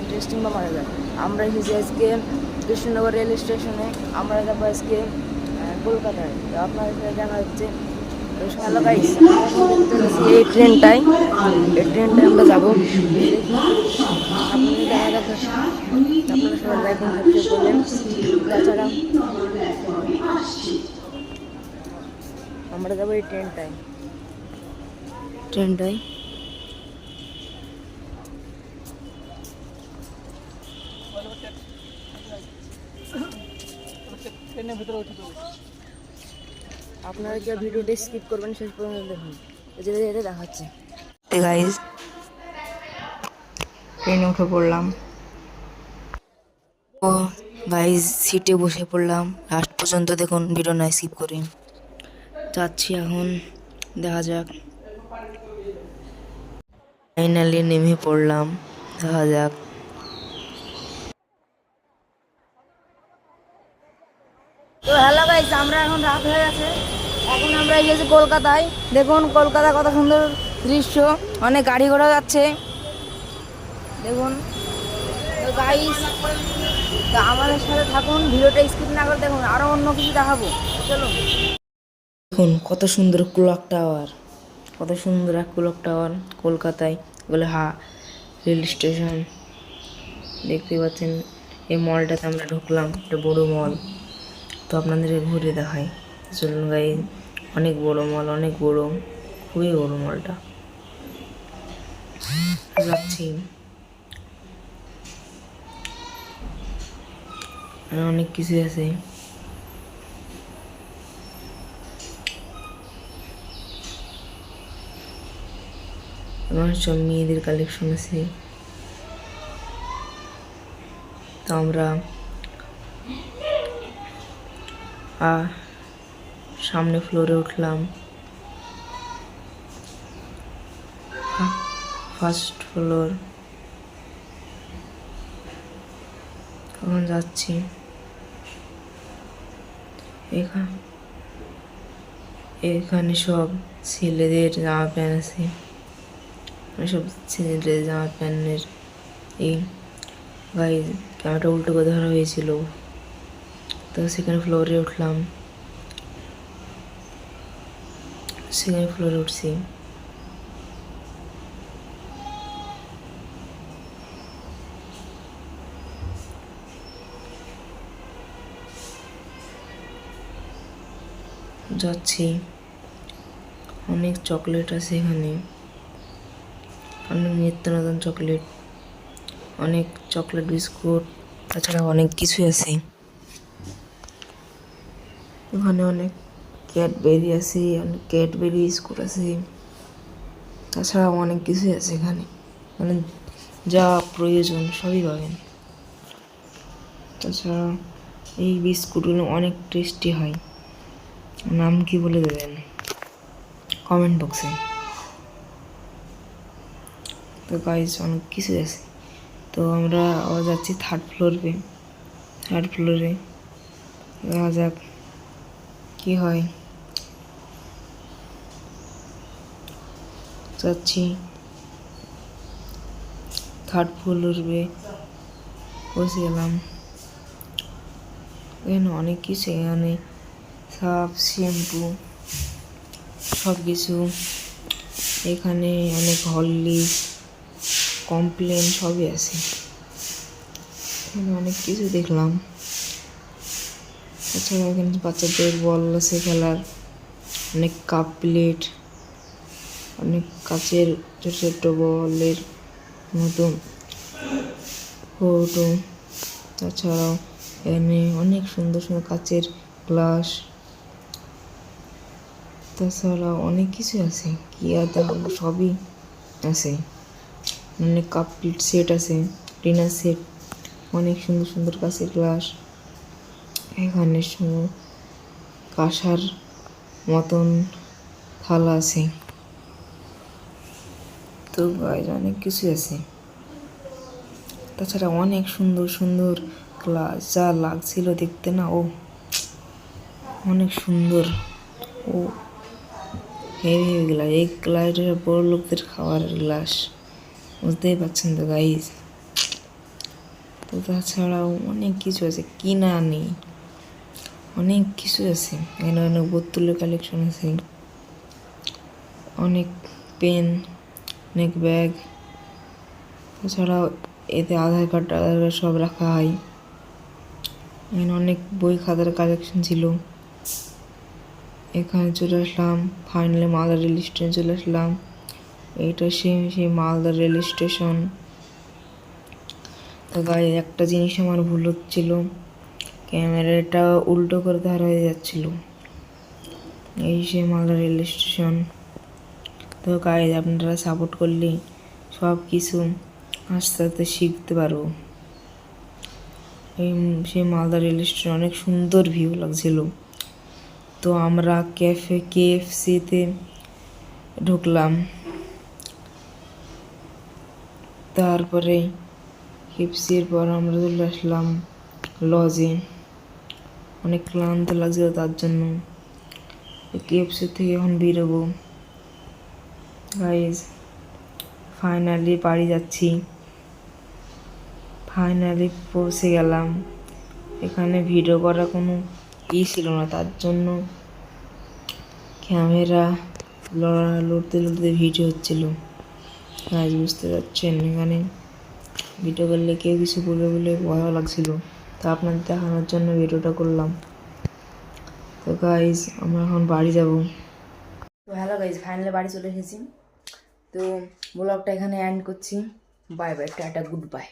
Interesting বা যায় আমরা এসেছি আজকে কৃষ্ণনগর রেল স্টেশনে, আমরা যাব আজকে কলকাতায়। তো আপনাদের সাথে হচ্ছে এই ট্রেনটাই এই ট্রেনটায় আমরা যাব। আপনারা তাছাড়া আমরা যাব এই ট্রেনটায়। ট্রেনটায়? ট্রেনের ভিতরে উঠে আপনারা কি ভিডিওটি স্কিপ করবেন শেষ পর্যন্ত দেখুন। যেতে যেতে দেখাচ্ছে। গাইজ ট্রেনে উঠে পড়লাম। ও গাইজ সিটে বসে পড়লাম। লাস্ট পর্যন্ত দেখুন ভিডিও না স্কিপ করি। যাচ্ছি এখন দেখা যাক। ফাইনালি নেমে পড়লাম দেখা যাক। তো হ্যালো গাইস আমরা এখন রাত হয়ে গেছে। এখন আমরা এসেছি কলকাতায়। দেখুন, কলকাতা কত সুন্দর দৃশ্য। অনেক গাড়ি ঘোড়া যাচ্ছে। দেখুন। গাইস তো আমাদের সাথে থাকুন, ভিডিওটা স্কিপ না করে দেখুন আরও অন্য কিছু দেখাবো। চলুন। দেখুন, কত সুন্দর ক্লক টাওয়ার কত সুন্দর এক ক্লক টাওয়ার কলকাতায়। বলে, হা, রেল স্টেশন। দেখতে পাচ্ছেন, এই মলটাতে আমরা ঢুকলাম, একটা বড় মল তো আপনাদেরকে ঘুরে দেখাই। চলুন গাই, অনেক বড় মল, অনেক বড়, খুবই বড় মলটা। যাচ্ছি। অনেক কিছু আছে। আমার সব মেয়েদের কালেকশন আছে। তো আমরা আর সামনে ফ্লোরে উঠলাম। ফার্স্ট ফ্লোর যাচ্ছি। এখানে এখানে সব ছেলেদের জামা প্যান্ট আছে। সব ছেলেদের জামা প্যান্টের এই গাই ক্যামেরাটা উল্টো করে ধরা হয়েছিল। তো সেখানে ফ্লোরে উঠলাম সেখানে ফ্লোরে উঠছি যাচ্ছি অনেক চকলেট আছে এখানে অনেক নিত্য চকলেট অনেক চকলেট বিস্কুট তাছাড়া অনেক কিছুই আছে ওখানে অনেক ক্যাডবেরি আছে, অনেক ক্যাডবেরি বিস্কুট আছে। তাছাড়া অনেক কিছুই আছে এখানে। মানে যা প্রয়োজন সবই পাবেন। তাছাড়া এই বিস্কুটগুলো অনেক টেস্টি হয়। নাম কি বলে দেবেন? কমেন্ট বক্সে। তো গাইজ অনেক কিছু আছে। তো আমরা আবার যাচ্ছি থার্ড ফ্লোরে থার্ড ফ্লোরে দেখা যাক। কি হয়? যাচ্ছি। থার্ড উঠবে। বসে গেলাম। এখানে অনেক কিছু, এখানে সাপ, শ্যাম্পু সব কিছু এখানে অনেক হরলিক্স, কমপ্লেন, সবই আছে। এখানে অনেক কিছু দেখলাম। এছাড়া এখানে বাচ্চাদের বল আছে খেলার, অনেক কাপ প্লেট, অনেক কাচের ছোট ছোট বলের মতো ফটো তাছাড়াও এখানে অনেক সুন্দর সুন্দর কাচের গ্লাস তাছাড়া অনেক কিছু আছে কি আর দেখাবো সবই আছে। অনেক কাপ প্লেট সেট আছে, ডিনার সেট অনেক সুন্দর সুন্দর কাচের গ্লাস এখানে সময় কাঁসার মতন থালা আছে। তো গাইজ অনেক কিছু আছে। তাছাড়া অনেক সুন্দর সুন্দর গ্লাস যা লাগছিল দেখতে না, ও অনেক সুন্দর। ও হেভি হেভি গ্লাস এই গ্লাসটা বড় লোকদের খাওয়ার গ্লাস বুঝতেই পারছেন তো গাইজ। তো তাছাড়াও অনেক কিছু আছে কিনা নেই অনেক কিছু আছে। এখানে অনেক বোতলের কালেকশন আছে। অনেক পেন অনেক ব্যাগ তাছাড়াও এতে আধার কার্ড আধার কার্ড সব রাখা হয়। এখানে অনেক বই খাতার কালেকশন ছিল। এখানে চলে আসলাম ফাইনালি মালদা রেল স্টেশন চলে আসলাম। এইটা সেই সেই মালদা রেল স্টেশন তো গায়ে একটা জিনিস আমার ভুল হচ্ছিল। ক্যামেরাটা উল্টো করে ধরা হয়ে যাচ্ছিল। এই সেই মালদা রেল স্টেশন। তো গায়ে আপনারা সাপোর্ট করলে সব কিছু আস্তে আস্তে শিখতে পারব। এই সেই মালদা রেল স্টেশন অনেক সুন্দর ভিউ লাগছিল। তো আমরা ক্যাফে কেএফসিতে ঢুকলাম। তারপরে কেএফসির পর আমরা চলে আসলাম লজে অনেক ক্লান্ত লাগছিল তার জন্য। কেএফসি থেকে এখন বেরোবো। গাইজ ফাইনালি বাড়ি যাচ্ছি। ফাইনালি পৌঁছে গেলাম। এখানে ভিডিও করার কোনো ই ছিল না, তার জন্য ক্যামেরা লড়া লড়তে লড়তে ভিডিও হচ্ছিল। গাইজ বুঝতে পারছেন এখানে ভিডিও করলে কেউ কিছু বলবে বলে ভয়ও লাগছিল। তো আপনাদের দেখানোর জন্য ভিডিওটা করলাম। তো গাইজ আমরা এখন বাড়ি যাব। তো হ্যালো গাইজ ফাইনালি বাড়ি চলে এসেছি। তো ব্লগটা এখানে অ্যান্ড করছি। Bye bye tata good bye